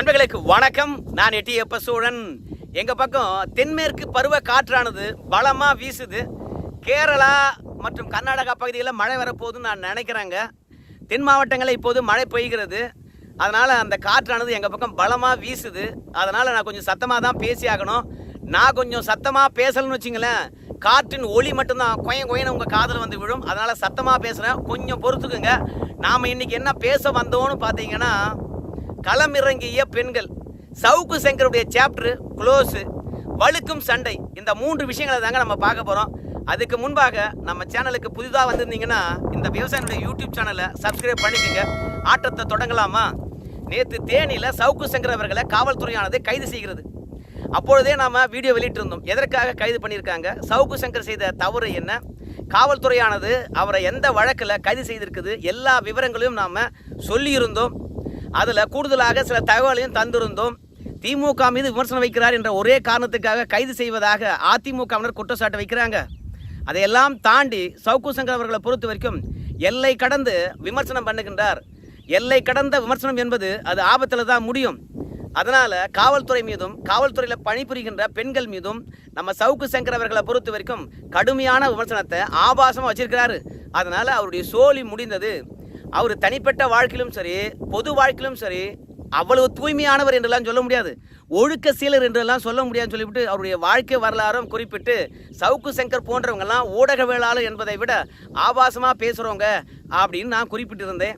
நண்பர்களுக்கு வணக்கம். நான் எட்டியப்ப சூழன் எங்கள் பக்கம் தென்மேற்கு பருவ காற்றானது பலமாக வீசுது. கேரளா மற்றும் கர்நாடகா பகுதிகளில் மழை வரப்போகுதுன்னு நான் நினைக்கிறேங்க. தென் மாவட்டங்களில் இப்போது மழை பெய்கிறது. அதனால் அந்த காற்றானது எங்கள் பக்கம் பலமாக வீசுது. அதனால் நான் கொஞ்சம் சத்தமாக தான் பேசி ஆகணும். நான் கொஞ்சம் சத்தமாக பேசலன்னு வச்சிங்களேன். காற்றின் ஒளி மட்டும்தான். கொய கொயன்னு உங்கள் காதில் வந்து விழும். அதனால் சத்தமாக பேசுகிறேன் கொஞ்சம் பொறுத்துக்குங்க. நாம் இன்றைக்கி என்ன பேச வந்தோன்னு பார்த்தீங்கன்னா களமிறங்கிய பெண்கள். சவுக்கு சங்கருடைய சாப்டர் க்ளோஸு வழுக்கும் சண்டை. இந்த மூன்று விஷயங்களை தாங்க நம்ம பார்க்க போகிறோம் அதுக்கு முன்பாக நம்ம சேனலுக்கு புதிதாக வந்திருந்தீங்கன்னா இந்த விவசாயினுடைய யூடியூப் சேனலை சப்ஸ்கிரைப் பண்ணிக்கோங்க. ஆட்டத்தை தொடங்கலாமா? நேற்று தேனியில் சவுக்கு சங்கர் அவர்களை காவல்துறையானது கைது செய்கிறது. அப்பொழுதே நாம் வீடியோ வெளியிட்டிருந்தோம். எதற்காக கைது பண்ணியிருக்காங்க? சவுக்கு சங்கர் செய்த தவறு என்ன? காவல்துறையானது அவரை எந்த வழக்கில் கைது செய்திருக்குது? எல்லா விவரங்களையும் நாம் சொல்லியிருந்தோம். அதில் கூடுதலாக சில தகவலையும் தந்திருந்தோம். திமுக மீது விமர்சனம் வைக்கிறார் என்ற ஒரே காரணத்துக்காக கைது செய்வதாக அதிமுகவினர் குற்றச்சாட்டு வைக்கிறாங்க. அதையெல்லாம் தாண்டி சவுக்கு சங்கர் அவர்களை பொறுத்த வரைக்கும் எல்லை கடந்து விமர்சனம் பண்ணுகின்றார். எல்லை கடந்த விமர்சனம் என்பது அது ஆபத்தில் தான் முடியும். அதனால் காவல்துறை மீதும் காவல்துறையில் பணிபுரிகின்ற பெண்கள் மீதும் நம்ம சவுக்கு சங்கர் அவர்களை பொறுத்த வரைக்கும் கடுமையான விமர்சனத்தை ஆபாசமாக வச்சிருக்கிறாரு. அதனால் அவருடைய சோழி முடிந்தது. அவர் தனிப்பட்ட வாழ்க்கையிலும் சரி பொது வாழ்க்கையிலும் சரி அவ்வளவு தூய்மையானவர் என்றெல்லாம் சொல்ல முடியாது. ஒழுக்க சீலர் என்றெல்லாம் சொல்ல முடியாதுன்னு சொல்லிவிட்டு அவருடைய வாழ்க்கை வரலாறும் குறிப்பிட்டு சவுக்கு சங்கர் போன்றவங்கெல்லாம் ஊடகவியலாளர் என்பதை விட ஆபாசமாக பேசுகிறவங்க அப்படின்னு நான் குறிப்பிட்டிருந்தேன்.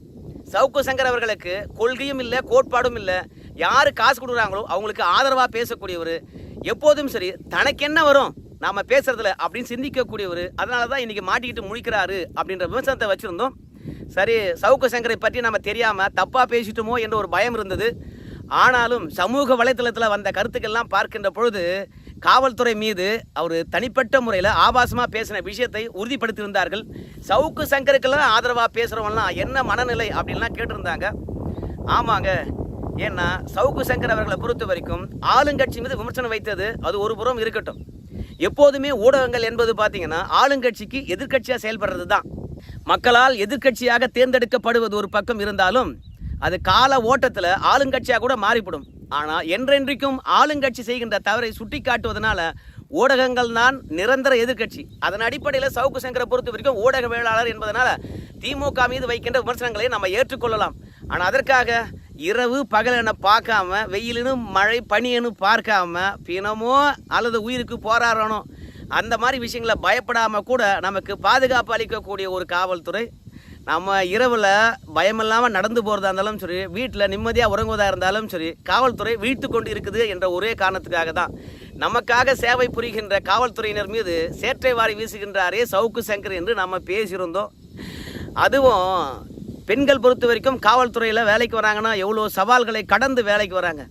சவுக்கு சங்கர் அவர்களுக்கு கொள்கையும் இல்லை கோட்பாடும் இல்லை. யார் காசு கொடுக்குறாங்களோ அவங்களுக்கு ஆதரவாக பேசக்கூடியவர். எப்போதும் சரி தனக்கு என்ன வரும் நாம் பேசுறதுல அப்படின்னு சிந்திக்கக்கூடியவர். அதனால தான் இன்றைக்கி மாட்டிக்கிட்டு முழிக்கிறாரு அப்படின்ற விமர்சனத்தை வச்சுருந்தோம். சரி சவுக்கு சங்கரை பற்றி நம்ம தெரியாமல் தப்பாக பேசிட்டோமோ என்ற ஒரு பயம் இருந்தது. ஆனாலும் சமூக வலைத்தளத்தில் வந்த கருத்துக்கள்லாம் பார்க்கின்ற பொழுது காவல்துறை மீது அவர் தனிப்பட்ட முறையில் ஆபாசமாக பேசின விஷயத்தை உறுதிப்படுத்தியிருந்தார்கள். சவுக்கு சங்கருக்கெல்லாம் ஆதரவாக பேசுகிறவங்களாம் என்ன மனநிலை அப்படின்லாம் கேட்டிருந்தாங்க. ஆமாங்க ஏன்னா சவுக்கு சங்கர் அவர்களை பொறுத்த வரைக்கும் ஆளுங்கட்சி மீது விமர்சனம் வைத்தது அது ஒரு புறம் இருக்கட்டும். எப்போதுமே ஊடகங்கள் என்பது பார்த்தீங்கன்னா ஆளுங்கட்சிக்கு எதிர்க்கட்சியாக செயல்படுறது தான் மக்களால் எதிர்க்கட்சியாக தேர்ந்தெடுக்கப்படுவது ஒரு பக்கம் இருந்தாலும் அது கால ஓட்டத்தில் ஆளுங்கட்சியாக கூட மாறிவிடும் ஆனால் என்றென்றைக்கும் ஆளுங்கட்சி செய்கின்ற தவறை சுட்டி காட்டுவதனால ஊடகங்கள் தான் நிரந்தர எதிர்க்கட்சி. அதன் அடிப்படையில் சவுக்கு சங்கரை பொறுத்த வரைக்கும் ஊடகவியலாளர் என்பதனால் திமுக மீது வைக்கின்ற விமர்சனங்களை நம்ம ஏற்றுக்கொள்ளலாம். ஆனால் அதற்காக இரவு பகல் என பார்க்காம வெயிலுன்னு மழை பனியன்னு பார்க்காம பிணமோ அல்லது உயிருக்கு போராடணும் அந்த மாதிரி விஷயங்களை பயப்படாமல் கூட நமக்கு பாதுகாப்பு அளிக்கக்கூடிய ஒரு காவல்துறை நம்ம இரவில் பயமில்லாமல் நடந்து போகிறதா இருந்தாலும் சரி வீட்டில் நிம்மதியாக உறங்குவதாக இருந்தாலும் சரி காவல்துறை வீழ்த்து கொண்டு இருக்குது என்ற ஒரே காரணத்துக்காக தான். நமக்காக சேவை புரிகின்ற காவல்துறையினர் மீது சேற்றை வாரி வீசுகின்றாரே சவுக்கு சங்கர் என்று நம்ம பேசியிருந்தோம். அதுவும் பெண்கள் பொறுத்த வரைக்கும் காவல்துறையில் வேலைக்கு வராங்கன்னா எவ்வளோ சவால்களை கடந்து வேலைக்கு வராங்க.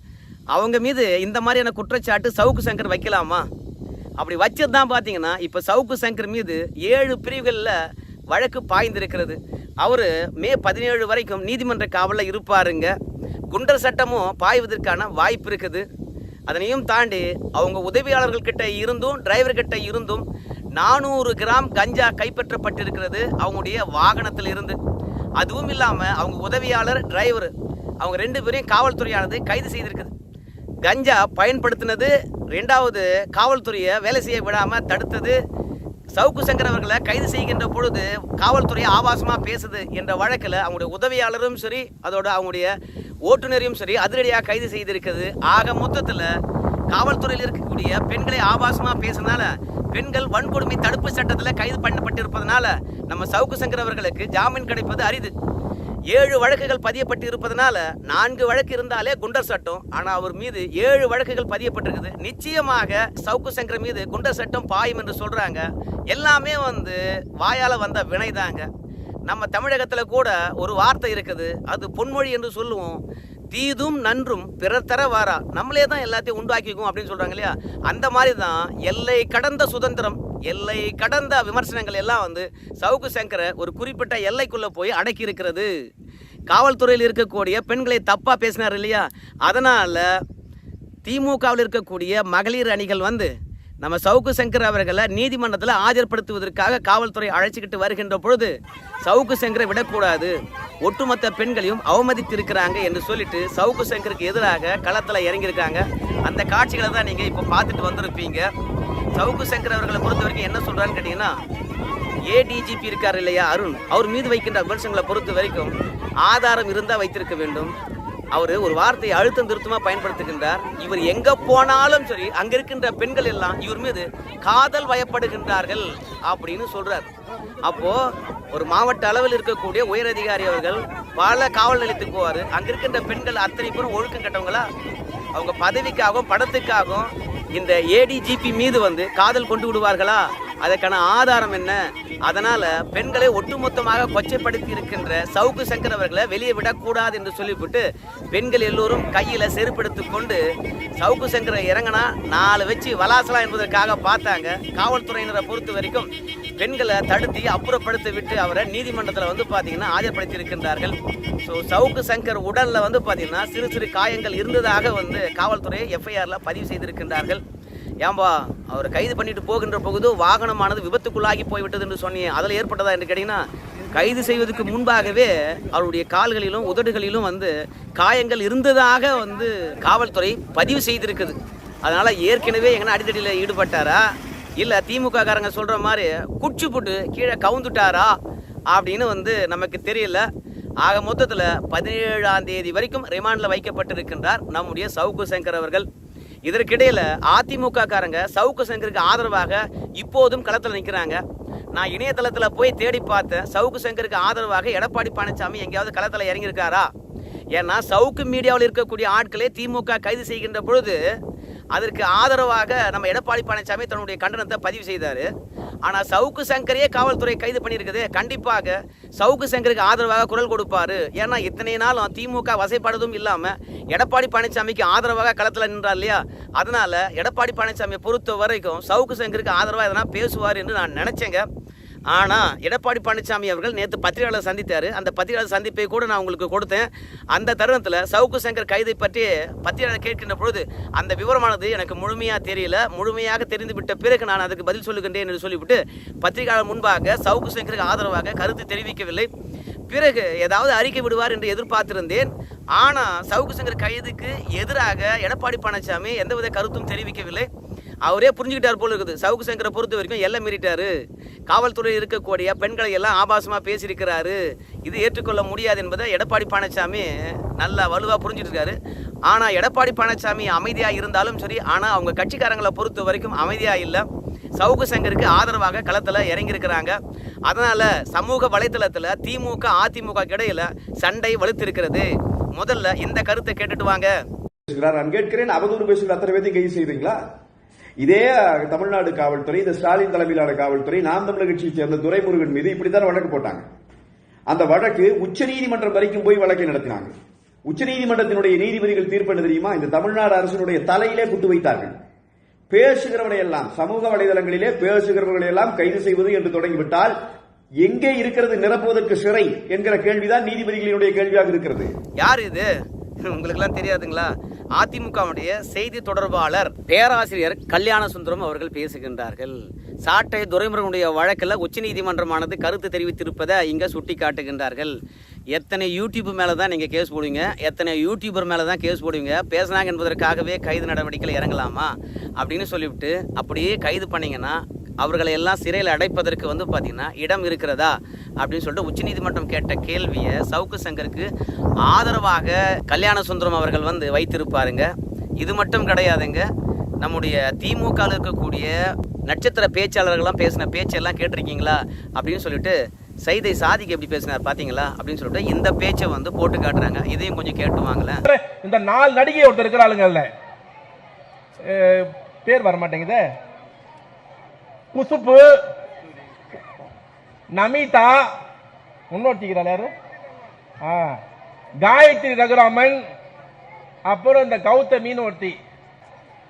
அவங்க மீது இந்த மாதிரியான குற்றச்சாட்டு சவுக்கு சங்கர் வைக்கலாமா? அப்படி வச்சது தான் பார்த்தீங்கன்னா இப்போ சவுக்கு சங்கர் மீது ஏழு பிரிவுகளில் வழக்கு பாய்ந்திருக்கிறது. அவர் மே பதினேழு வரைக்கும் நீதிமன்ற காவலில் இருப்பாருங்க. குண்டர் சட்டமும் பாய்வதற்கான வாய்ப்பு இருக்குது. அதனையும் தாண்டி அவங்க உதவியாளர்கள் கிட்ட இருந்தும் டிரைவர் கிட்ட இருந்தும் நானூறு கிராம் கஞ்சா கைப்பற்றப்பட்டிருக்கிறது அவங்களுடைய வாகனத்தில் இருந்து. அதுவும் இல்லாமல் அவங்க உதவியாளர் டிரைவர் அவங்க ரெண்டு பேரையும் காவல்துறையானது கைது செய்திருக்குது. கஞ்சா பயன்படுத்தினது ரெண்டாவது காவல்துறையை வேலை செய்ய விடாமல் தடுத்தது. சவுக்கு சங்கர் அவர்களை கைது செய்கின்ற பொழுது காவல்துறை ஆபாசமாக பேசுது என்ற வழக்கில் அவங்களுடைய உதவியாளரும் சரி அதோட அவங்களுடைய ஓட்டுநரையும் சரி அதிரடியாக கைது செய்திருக்கிறது. ஆக மொத்தத்தில் காவல்துறையில் இருக்கக்கூடிய பெண்களை ஆபாசமாக பேசினால பெண்கள் வன்கொடுமை தடுப்பு சட்டத்தில் கைது பண்ணப்பட்டிருப்பதனால நம்ம சவுக்கு சங்கர் அவர்களுக்கு ஜாமீன் கிடைப்பது அரிது. ஏழு வழக்குகள் பதியப்பட்டு இருப்பதனால நான்கு வழக்கு இருந்தாலே குண்டர் சட்டம். ஆனால் அவர் மீது ஏழு வழக்குகள் பதியப்பட்டிருக்குது. நிச்சயமாக சவுக்கு சங்கர் மீது குண்டர் சட்டம் பாயும் என்று சொல்றாங்க. எல்லாமே வந்து வாயால வந்த வினைதாங்க. நம்ம தமிழகத்தில் கூட ஒரு வார்த்தை இருக்குது. அது பொன்மொழி என்று சொல்லுவோம். தீதும் நன்றும் பிறர் தர வாரா. நம்மளே தான் எல்லாத்தையும் உண்டாக்கிக்கும் அப்படின்னு சொல்கிறாங்க இல்லையா? அந்த மாதிரி தான் எல்லை கடந்த சுதந்திரம் எல்லை கடந்த விமர்சனங்கள் எல்லாம் வந்து சவுக்கு சங்கரை ஒரு குறிப்பிட்ட எல்லைக்குள்ளே போய் அடக்கி இருக்கிறது காவல்துறையில் இருக்கக்கூடிய பெண்களை தப்பாக பேசினார் இல்லையா? அதனால் திமுகவில் இருக்கக்கூடிய மகளிர் அணிகள் வந்து நம்ம சவுக்கு சங்கர் அவர்களை நீதிமன்றத்தில் ஆஜர்படுத்துவதற்காக காவல்துறை அழைச்சிக்கிட்டு வருகின்ற பொழுது சவுக்கு சங்கரை விடக்கூடாது. ஒட்டுமொத்த பெண்களையும் அவமதித்திருக்கிறாங்க என்று சொல்லிட்டு சவுக்கு சங்கருக்கு எதிராக களத்தில் இறங்கியிருக்காங்க. அந்த காட்சிகளை தான் நீங்கள் இப்போ பார்த்துட்டு வந்திருப்பீங்க. சவுக்கு சங்கர் அவர்களை பொறுத்த வரைக்கும் என்ன சொல்கிறான்னு கேட்டிங்கன்னா ஏடிஜிபி இருக்கார் இல்லையா அருண்? அவர் மீது வைக்கின்ற விமர்சனங்களை பொறுத்த வரைக்கும் ஆதாரம் இருந்தால் வைத்திருக்க வேண்டும். அவர் ஒரு வார்த்தையை அழுத்தம் திருத்தமாக பயன்படுத்துகின்றார். இவர் எங்க போனாலும் சரி அங்க இருக்கின்ற பெண்கள் எல்லாம் இவர் மீது காதல் வயப்படுகின்றார்கள் அப்படின்னு சொல்றார். அப்போ ஒரு மாவட்ட அளவில் இருக்கக்கூடிய உயரதிகாரி அவர்கள் பல காவல் நிலையத்துக்கு போவார். அங்க இருக்கின்ற பெண்கள் அத்தனை பேரும் ஒழுக்கம் கட்டவங்களா? அவங்க பதவிக்காகவும் படத்துக்காகவும் இந்த ஏடிஜிபி மீது வந்து காதல் கொண்டு விடுவார்களா? அதற்கான ஆதாரம் என்ன? அதனால பெண்களை ஒட்டுமொத்தமாக கொச்சைப்படுத்தி இருக்கின்ற சவுக்கு சங்கர் அவர்களை வெளியே விடக்கூடாது என்று சொல்லிவிட்டு பெண்கள் எல்லோரும் கையில செருப்பெடுத்து கொண்டு சவுக்கு சங்கரை இறங்கினா நாலு வச்சு வலாசலாம் என்பதற்காக பார்த்தாங்க. காவல்துறையினரை பொறுத்த வரைக்கும் பெண்களை தடுத்து அப்புறப்படுத்தி விட்டு அவரை நீதிமன்றத்தில் வந்து பார்த்தீங்கன்னா ஆஜர்படுத்தி இருக்கின்றார்கள். ஸோ சவுக்கு சங்கர் உடலில் வந்து பார்த்தீங்கன்னா சிறு சிறு காயங்கள் இருந்ததாக வந்து காவல்துறை எஃப்ஐஆரில் பதிவு செய்திருக்கின்றார்கள். ஏன்பா அவர் கைது பண்ணிட்டு போகின்ற போகுது வாகனமானது விபத்துக்குள்ளாகி போய்விட்டது என்று சொன்னி அதில் ஏற்பட்டதா என்று கேட்டிங்கன்னா கைது செய்வதற்கு முன்பாகவே அவருடைய கால்களிலும் உதடுகளிலும் வந்து காயங்கள் இருந்ததாக வந்து காவல்துறை பதிவு செய்திருக்குது. அதனால் ஏற்கனவே எங்கன்னா அடித்தடியில் ஈடுபட்டாரா? இல்லை திமுக காரங்க சொல்கிற மாதிரி குச்சி போட்டு கீழே கவுந்துட்டாரா? அப்படின்னு வந்து நமக்கு தெரியல. ஆக மொத்தத்தில் பதினேழாம் தேதி வரைக்கும் ரிமாண்டில் வைக்கப்பட்டிருக்கின்றார் நம்முடைய சவுக்கு சங்கர் அவர்கள். இதற்கிடையில் அதிமுக காரங்க சவுக்கு சங்கருக்கு ஆதரவாக இப்போதும் களத்தில் நிற்கிறாங்க நான் இணையதளத்தில் போய் தேடி பார்த்தேன். சவுக்கு சங்கருக்கு ஆதரவாக எடப்பாடி பழனிசாமி எங்கேயாவது களத்தில் இறங்கியிருக்காரா? ஏன்னா சவுக்கு மீடியாவில் இருக்கக்கூடிய ஆட்களே திமுக கைது செய்கின்ற பொழுது அதற்கு ஆதரவாக நம்ம எடப்பாடி பழனிசாமி தன்னுடைய கண்டனத்தை பதிவு செய்தார். ஆனால் சவுக்கு சங்கரையே காவல்துறை கைது பண்ணியிருக்குது. கண்டிப்பாக சவுக்கு சங்கருக்கு ஆதரவாக குரல் கொடுப்பாரு. ஏன்னா இத்தனை நாளும் திமுக வசைப்படுறதும் இல்லாமல் எடப்பாடி பழனிசாமிக்கு ஆதரவாக களத்தில் நின்றார் இல்லையா? அதனால எடப்பாடி பழனிசாமியை பொறுத்த வரைக்கும் சவுக்கு சங்கருக்கு ஆதரவாக எதனா பேசுவார் என்று நான் நினச்சேங்க. ஆனால் எடப்பாடி பழனிசாமி அவர்கள் நேற்று பத்திரிகையாளர் சந்தித்தார். அந்த பத்திரிகையாளர் சந்திப்பை கூட நான் உங்களுக்கு கொடுத்தேன். அந்த தருணத்தில் சவுக்கு சங்கர் கைதை பற்றி பத்திரிகையாளர் கேட்கின்ற பொழுது அந்த விவரமானது எனக்கு முழுமையாக தெரியல. முழுமையாக தெரிந்துவிட்ட பிறகு நான் அதுக்கு பதில் சொல்லுகின்றேன் என்று சொல்லிவிட்டு பத்திரிகையாளர் முன்பாக சவுக்கு சங்கருக்கு ஆதரவாக கருத்து தெரிவிக்கவில்லை. பிறகு ஏதாவது அறிக்கை விடுவார் என்று எதிர்பார்த்திருந்தேன். ஆனால் சவுக்கு சங்கர் கைதுக்கு எதிராக எடப்பாடி பழனிசாமி எந்தவித கருத்தும் தெரிவிக்கவில்லை. அவரே புரிஞ்சுக்கிட்டார் போல இருக்குது. சவுக்கு சங்கரை பொறுத்த வரைக்கும் எல்லாம் மீறிட்டாரு. காவல்துறையில் இருக்கக்கூடிய பெண்களை எல்லாம் ஆபாசமாக பேசியிருக்கிறாரு. இது ஏற்றுக்கொள்ள முடியாது என்பதை எடப்பாடி பழனிசாமி நல்லா வலுவாக புரிஞ்சுட்டு இருக்காரு ஆனால் எடப்பாடி பழனிசாமி அமைதியாக இருந்தாலும் சரி ஆனால் அவங்க கட்சிக்காரங்களை பொறுத்த வரைக்கும் அமைதியாக இல்லை. சவுக்கு சங்கருக்கு ஆதரவாக களத்தில் இறங்கியிருக்கிறாங்க. அதனால் சமூக வலைத்தளத்தில் திமுக அதிமுக இடையில சண்டை வலுத்திருக்கிறது. முதல்ல இந்த கருத்தை கேட்டுட்டு வாங்க. நான் கேட்கிறேன். அவதூறு பேசுகிற அத்தனை பேர்த்தையும் கைது செய்வீங்களா? இதே தமிழ்நாடு காவல்துறை இந்த ஸ்டாலின் தலைமையிலான காவல்துறை நாம் தமிழர் கட்சியை சேர்ந்த துரைமுருகன் மீது இப்படித்தான் வழக்கு போட்டாங்க. அந்த வழக்கு உச்சநீதிமன்றம் வரைக்கும் போய் வழக்கை நடத்தினாங்க. உச்சநீதிமன்றத்தினுடைய நீதிபதிகள் தீர்ப்பு என்ன தெரியுமா? இந்த தமிழ்நாடு அரசினுடைய தலையிலே குத்து வைத்தார்கள். பேசுகிறவனை எல்லாம் சமூக வலைதளங்களிலே பேசுகிறவர்களை எல்லாம் கைது செய்வது என்று தொடங்கிவிட்டால் எங்கே இருக்கிறது நிரப்புவதற்கு சிறை என்கிற கேள்விதான் நீதிபதிகளினுடைய கேள்வியாக இருக்கிறது. யார் இது? உங்களுக்கெல்லாம் தெரியாதுங்களா? அதிமுகவுடைய செய்தி தொடர்பாளர் பேராசிரியர் கல்யாண சுந்தரம் அவர்கள் பேசுகின்றார்கள். சாட்டை துரைமுருகனுடைய வழக்கில் உச்சநீதிமன்றமானது கருத்து தெரிவித்திருப்பதை இங்கே சுட்டி காட்டுகின்றார்கள் எத்தனை யூடியூப் மேலே தான் நீங்கள் கேஸ் போடுவீங்க? எத்தனை யூடியூபர் மேலே தான் கேஸ் போடுவீங்க? பேசுனாங்க என்பதற்காகவே கைது நடவடிக்கையில் இறங்கலாமா? அப்படின்னு சொல்லிவிட்டு அப்படியே கைது பண்ணிங்கன்னா அவர்களை எல்லாம் சிறையில் அடைப்பதற்கு வந்து பார்த்தீங்கன்னா இடம் இருக்கிறதா அப்படின்னு சொல்லிட்டு உச்சநீதிமன்றம் கேட்ட கேள்வியை சவுக்கு சங்கருக்கு ஆதரவாக கல்யாண சுந்தரம் அவர்கள் வந்து வைத்திருப்பாருங்க. இது மட்டும் கிடையாதுங்க. நம்முடைய திமுகவில் இருக்கக்கூடிய நட்சத்திர பேச்சாளர்கள்லாம் பேசின பேச்செல்லாம் கேட்டிருக்கீங்களா அப்படின்னு சொல்லிட்டு சைதை சாதிக்கு எப்படி பேசினார் பார்த்தீங்களா அப்படின்னு சொல்லிட்டு இந்த பேச்சை வந்து போட்டு காட்டுறாங்க. இதையும் கொஞ்சம் கேட்டு வாங்கலாம் இந்த நாலு நடிகை ஒருத்தர் இருக்கிறாளுங்கல்ல. அஹ், பேர் வர மாட்டேங்குதே குசுப்பு நமிதா. முன்னோட்டிக்கிறாள் யாரு? ஆ. காயத்ரி ரகுராமன். அப்புறம் இந்த கௌதமின்னு ஒருத்தி.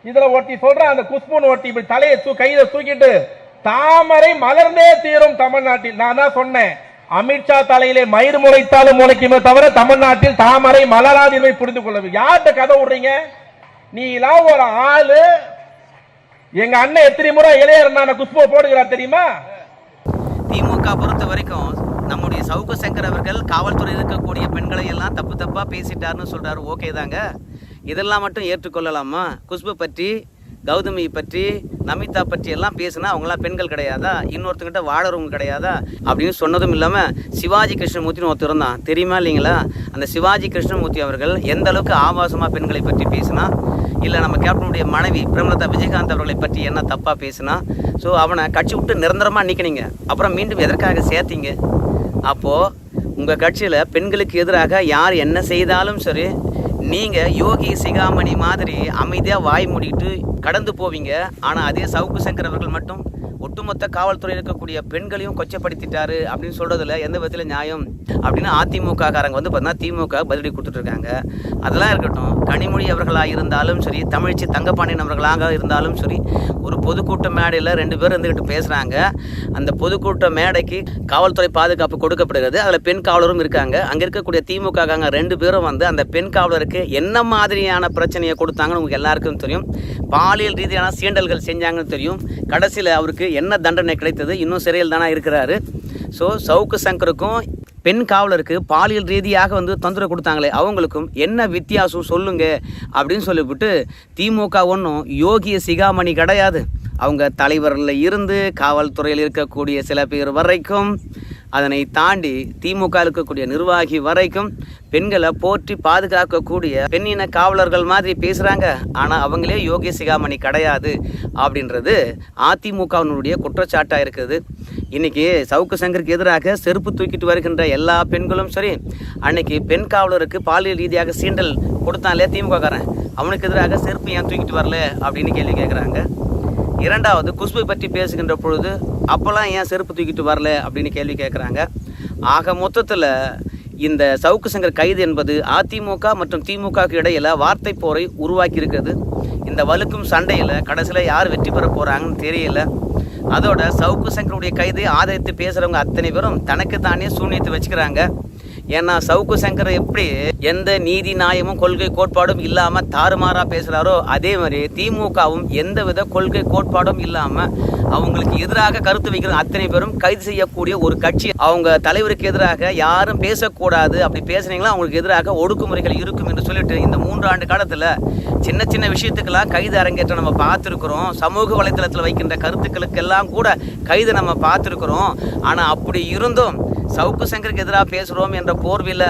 இதுல ஒருத்தி சொல்ற அந்த குஷ்புன்னு ஒருத்தி இப்படி தலையை தூ கையில தூக்கிட்டு தாமரை மலர்ந்தே தீரும் தமிழ்நாட்டில். நான் தான் சொன்னேன். அமித்ஷா தலையிலே மயிர் முளைத்தாலும் முளைக்குமே தவிர தமிழ்நாட்டில் தாமரை மலராது என்பதை புரிந்து கொள்ள யார்கிட்ட கதை விடுறீங்க? நீ எல்லாம் ஒரு ஆளு எங்க அண்ணன் எத்தனை முறை இளையர் நான் போடுகிறார் தெரியுமா? திமுக பொறுத்த வரைக்கும் நம்முடைய சவுக்கு சங்கர் அவர்கள் காவல்துறையில் இருக்கக்கூடிய பெண்களை எல்லாம் தப்பு தப்பாக பேசிட்டாருன்னு சொல்கிறாரு ஓகே தாங்க. இதெல்லாம் மட்டும் ஏற்றுக்கொள்ளலாமா? குஷ்பு பற்றி கௌதமி பற்றி நமிதா பற்றி எல்லாம் பேசினா அவங்களாம் பெண்கள் கிடையாதா? இன்னொருத்தங்கிட்ட வாழறவங்க கிடையாதா? அப்படின்னு சொன்னதும் இல்லாமல் சிவாஜி கிருஷ்ணமூர்த்தின்னு ஒருத்தர் இருந்தான். தெரியுமா இல்லைங்களா? அந்த சிவாஜி கிருஷ்ணமூர்த்தி அவர்கள் எந்த அளவுக்கு ஆபாசமாக பெண்களை பற்றி பேசினா இல்லை நம்ம கேப்டனுடைய மனைவி பிரேமலதா விஜயகாந்த் அவர்களை பற்றி என்ன தப்பாக பேசினா ஸோ அவனை கட்சி விட்டு நிரந்தரமாக நிற்கணிங்க அப்புறம் மீண்டும் எதற்காக சேர்த்தீங்க? அப்போது உங்கள் கட்சியில் பெண்களுக்கு எதிராக யார் என்ன செய்தாலும் சரி நீங்கள் யோகி சிகாமணி மாதிரி அமைதியாக வாய் மூடிட்டு கடந்து போவீங்க. ஆனால் அதே சவுக்கு சங்கர் அவர்கள் மட்டும் ஒட்டுமொத்த காவல்துறையில் இருக்கக்கூடிய பெண்களையும் கொச்சப்படுத்திட்டாரு அப்படின்னு சொல்கிறதுல எந்த விதத்தில் நியாயம் அப்படின்னு அதிமுககாரங்க வந்து பார்த்தீங்கன்னா திமுக பதிலடி கொடுத்துட்ருக்காங்க. அதெல்லாம் இருக்கட்டும் கனிமொழி அவர்களாக இருந்தாலும் சரி தமிழ்ச்சி தங்கப்பாண்டியன் அவர்களாக இருந்தாலும் சரி ஒரு பொதுக்கூட்ட மேடையில் ரெண்டு பேரும் இருந்துக்கிட்டு பேசுகிறாங்க அந்த பொதுக்கூட்ட மேடைக்கு காவல்துறை பாதுகாப்பு கொடுக்கப்படுகிறது. அதில் பெண் காவலரும் இருக்காங்க. அங்கே இருக்கக்கூடிய திமுக காரங்க ரெண்டு பேரும் வந்து அந்த பெண் காவலருக்கு என்ன மாதிரியான பிரச்சனையை கொடுத்தாங்கன்னு உங்களுக்கு எல்லாருக்கும் தெரியும். பாலியல் ரீதியான சீண்டல்கள் செஞ்சாங்கன்னு தெரியும். கடைசியில் அவருக்கு என்ன தண்டனை கிடைத்தது? இன்னும் சிறையில் தானே இருக்கிறாரு. ஸோ சவுக்கு சங்கருக்கும் பெண் காவலருக்கு பாலியல் ரீதியாக வந்து தொந்தரவு கொடுத்தாங்களே அவங்களுக்கும் என்ன வித்தியாசம் சொல்லுங்க? அப்படின்னு சொல்லிவிட்டு திமுக ஒன்றும் யோகிய சிகாமணி கிடையாது. அவங்க தலைவரில் இருந்து காவல்துறையில் இருக்கக்கூடிய சில பேர் வரைக்கும் அதனை தாண்டி திமுக இருக்கக்கூடிய நிர்வாகி வரைக்கும் பெண்களை போற்றி பாதுகாக்கக்கூடிய பெண்ணின காவலர்கள் மாதிரி பேசுகிறாங்க ஆனால் அவங்களே யோகி சிகாமணி கிடையாது அப்படின்றது அதிமுகவினுடைய குற்றச்சாட்டாக இருக்குது. இன்றைக்கி சவுக்கு சங்கருக்கு எதிராக செருப்பு தூக்கிட்டு வருகின்ற எல்லா பெண்களும் சரி அன்னைக்கு பெண் காவலருக்கு பாலியல் ரீதியாக சீண்டல் கொடுத்தாலே திமுககாரன். அவனுக்கு எதிராக செருப்பு ஏன் தூக்கிட்டு வரல அப்படின்னு கேள்வி கேட்குறாங்க இரண்டாவது குஷ்பு பற்றி பேசுகின்ற பொழுது அப்போல்லாம் ஏன் செருப்பு தூக்கிட்டு வரல? அப்படின்னு கேள்வி கேட்குறாங்க. ஆக மொத்தத்தில் இந்த சவுக்கு சங்கர் கைது என்பது அதிமுக மற்றும் திமுகவுக்கு இடையில் வார்த்தை போரை உருவாக்கி இருக்கிறது இந்த வலுக்கும் சண்டையில் கடைசியில் யார் வெற்றி பெற போகிறாங்கன்னு தெரியல. அதோட சவுக்கு சங்கருடைய கைதை ஆதரித்து பேசுகிறவங்க அத்தனை பேரும் தனக்கு தானே சூன்யத்தை வச்சுக்கிறாங்க. ஏன்னா சவுக்கு சங்கர் எப்படி எந்த நீதி நியாயமும் கொள்கை கோட்பாடும் இல்லாம தாறுமாறா பேசுறாரோ அதே மாதிரி திமுகவும் எந்தவித கொள்கை கோட்பாடும் இல்லாம அவங்களுக்கு எதிராக கருத்து வைக்கிற அத்தனை பேரும் கைது செய்யக்கூடிய ஒரு கட்சி. அவங்க தலைவருக்கு எதிராக யாரும் பேசக்கூடாது. அப்படி பேசுனீங்களா அவங்களுக்கு எதிராக ஒடுக்குமுறைகள் இருக்கும் என்று சொல்லிட்டு இந்த மூன்று ஆண்டு காலத்துல சின்ன சின்ன விஷயத்துக்கெல்லாம் கைது அரங்கேற்ற நம்ம பார்த்துருக்குறோம். சமூக வலைத்தளத்தில் வைக்கின்ற கருத்துக்களுக்கெல்லாம் கூட கைது நம்ம பார்த்துருக்குறோம். ஆனால் அப்படி இருந்தும் சவுக்கு சங்கருக்கு எதிராக பேசுகிறோம் என்ற போர்வையில்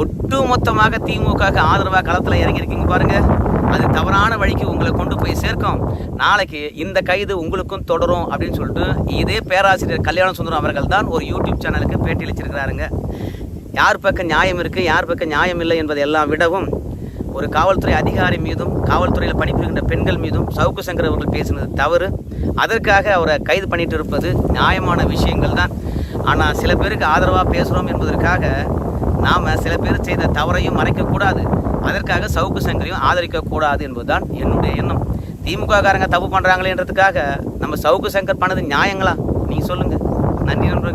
ஒட்டுமொத்தமாக திமுகவுக்கு ஆதரவாக களத்தில் இறங்கியிருக்கீங்க பாருங்க. அது தவறான வழிக்கு உங்களை கொண்டு போய் சேர்க்கும். நாளைக்கு இந்த கைது உங்களுக்கும் தொடரும் அப்படின்னு சொல்லிட்டு இதே பேராசிரியர் கல்யாண சுந்தரம் அவர்கள் தான் ஒரு யூடியூப் சேனலுக்கு பேட்டி அளிச்சிருக்கிறாருங்க. யார் பக்கம் நியாயம் இருக்குது யார் பக்கம் நியாயம் இல்லை என்பதை எல்லாம் விடவும் ஒரு காவல்துறை அதிகாரி மீதும் காவல்துறையில் பணிபுரிகின்ற பெண்கள் மீதும் சவுக்கு சங்கர் அவர்கள் பேசினது தவறு. அதற்காக அவரை கைது பண்ணிட்டு இருப்பது நியாயமான விஷயங்கள் தான். ஆனால் சில பேருக்கு ஆதரவாக பேசுகிறோம் என்பதற்காக நாம் சில பேர் செய்த தவறையும் மறைக்கக்கூடாது. அதற்காக சவுக்கு சங்கரையும் ஆதரிக்கக்கூடாது என்பதுதான் என்னுடைய எண்ணம். திமுககாரங்க தப்பு பண்ணுறாங்களேன்றதுக்காக நம்ம சவுக்கு சங்கர் பண்ணது நியாயங்களா? நீங்கள் சொல்லுங்கள் நன்றி நண்பர்கள்.